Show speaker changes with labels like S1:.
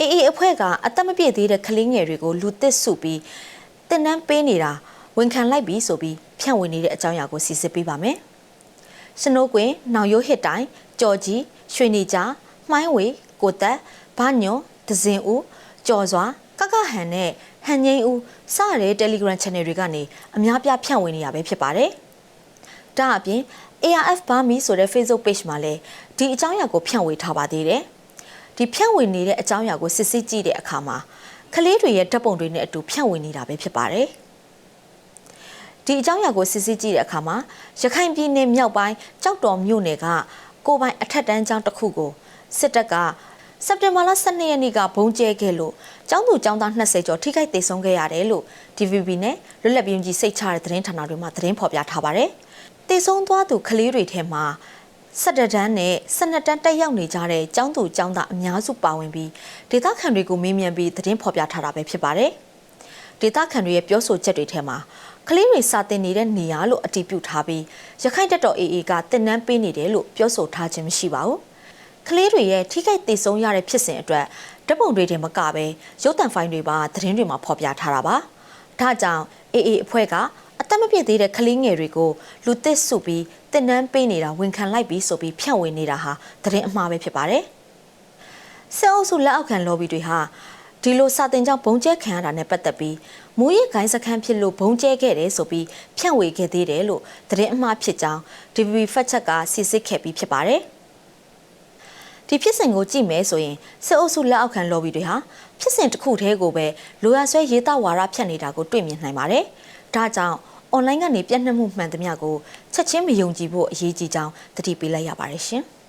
S1: အေးအေးအဖွဲ့ကအသက်မပြည့်သေးတဲ့ကလေးငယ်တွေကိုလူသစ်စုပြီးတင်နန်းပေးနေတာဝန်ခံလိုက်ပြီးဆိုပြီးဖြန့်ဝေနေတဲ့အကြောင်းအရာကိုစီစစ်ပေးပါမယ်။စနိုးကွင်နောင်ရိုးဟစ်တိုင်ကြော်ကြီးရွှေနေကြားမှိုင်းဝေကိုတက်ဘာညွန်ဒဇင်ဦးကြော်စွာကကဟန်နဲ့ဟန်ငိမ့်ဦးစတဲ့ Telegram Channel တွေကနေအများပြဖြန့်ဝေနေရပဲဖြစ်ပါတယ်။ဒါအပြင် ARF ဘာမီဆိုတဲ့ Facebook Page မှာလည်းဒီအကြောင်းအရာကိုဖြန့်ဝေထားပါသေးတယ်။ ဒီဖြန့်ဝေနေတဲ့အကြောင်းအရာကိုစစ်စစ်ကြည့်တဲ့အခါမှာကလေးတွေရဲ့ဓာတ်ပုံတွေနဲ့အတူဖြန့်ဝေနေတာပဲဖြစ်ပါတယ်။ဒီအကြောင်းအရာကိုစစ်စစ်ကြည့်တဲ့အခါမှာရခိုင်ပြည်နယ်မြောက်ပိုင်းကြောက်တော်မြို့နယ်ကကိုပိုင်အထက်တန်းကျောင်းတစ်ခုကိုစစ်တပ်ကစက်တင်ဘာလ12ရက်နေ့ကဘုံကျဲခဲ့လို့ကျောင်းသူကျောင်းသား20ကျော်ထိခိုက်ဒေဆုံးခဲ့ရတယ်လို့ DVB နဲ့လွတ်လပ်ပြုံကြီးစိတ်ချတဲ့သတင်းဌာနတွေမှာသတင်းဖော်ပြထားပါတယ်။ဒေဆုံးသွားသူကလေးတွေထဲမှာ ဆက်တတန်းနဲ့ဆက်နှစ်တန်းတက်ရောက်နေကြတဲ့ကျောင်းသူကျောင်းသားအများစုပါဝင်ပြီးဒေသခံတွေကိုမေးမြန်းပြီးသတင်းဖော်ပြထားတာပဲဖြစ်ပါတယ်။ဒေသခံတွေရဲ့ပြောဆိုချက်တွေထဲမှာကလေးတွေစာတင်နေတဲ့နေရာလို့အတည်ပြုထားပြီးရခိုင်တပ်တော် AA ကတင်နန်းပေးနေတယ်လို့ပြောဆိုထားခြင်းမရှိပါဘူး။ကလေးတွေရဲ့ထိခိုက်ဒေဆုံးရတဲ့ဖြစ်စဉ်အတွက်ဓာတ်ပုံတွေတင်မကပဲရုပ်သံဖိုင်တွေပါသတင်းတွေမှာဖော်ပြထားတာပါ။ဒါကြောင့် AA အဖွဲ့က အသက်မပြည့်သေးတဲ့ကလေးငယ်တွေကိုလူသစ်စုပြီးတင်နန်းပေးနေတာဝန်ခံလိုက်ပြီးဆိုပြီးဖြန့်ဝေနေတာဟာသတင်းအမှားပဲဖြစ်ပါတယ်။ဆဲအုပ်စုလက်အောက်ခံ lobby တွေဟာဒီလိုစာတင်ကြောင့်ဘုံကျဲခံရတာနဲ့ပတ်သက်ပြီးမူရစ်ဂိုင်းစခန်းဖြစ်လို့ဘုံကျဲခဲ့တယ်ဆိုပြီးဖြန့်ဝေခဲ့သေးတယ်လို့သတင်းအမှားဖြစ်ကြောင်း DVB ဖက်ချက်ကစစ်စစ်ခဲ့ပြီးဖြစ်ပါတယ်။ ဒီဖြစ်စဉ်ကိုကြည့်မယ်ဆိုရင်စစ်အုပ်စုလက်အောက်ခံ lobby တွေဟာဖြစ်စဉ်တစ်ခုတည်းကိုပဲလိုရဆွဲရေးသားဝါဒဖြတ်နေတာကိုတွေ့မြင်နိုင်ပါတယ်။ဒါကြောင့် online ကနေပြန့်နှံ့မှုမှန်သမျှကိုချက်ချင်းမယုံကြည်ဖို့အရေးကြီးကြောင်းသတိပေးလိုက်ရပါတယ်ရှင်။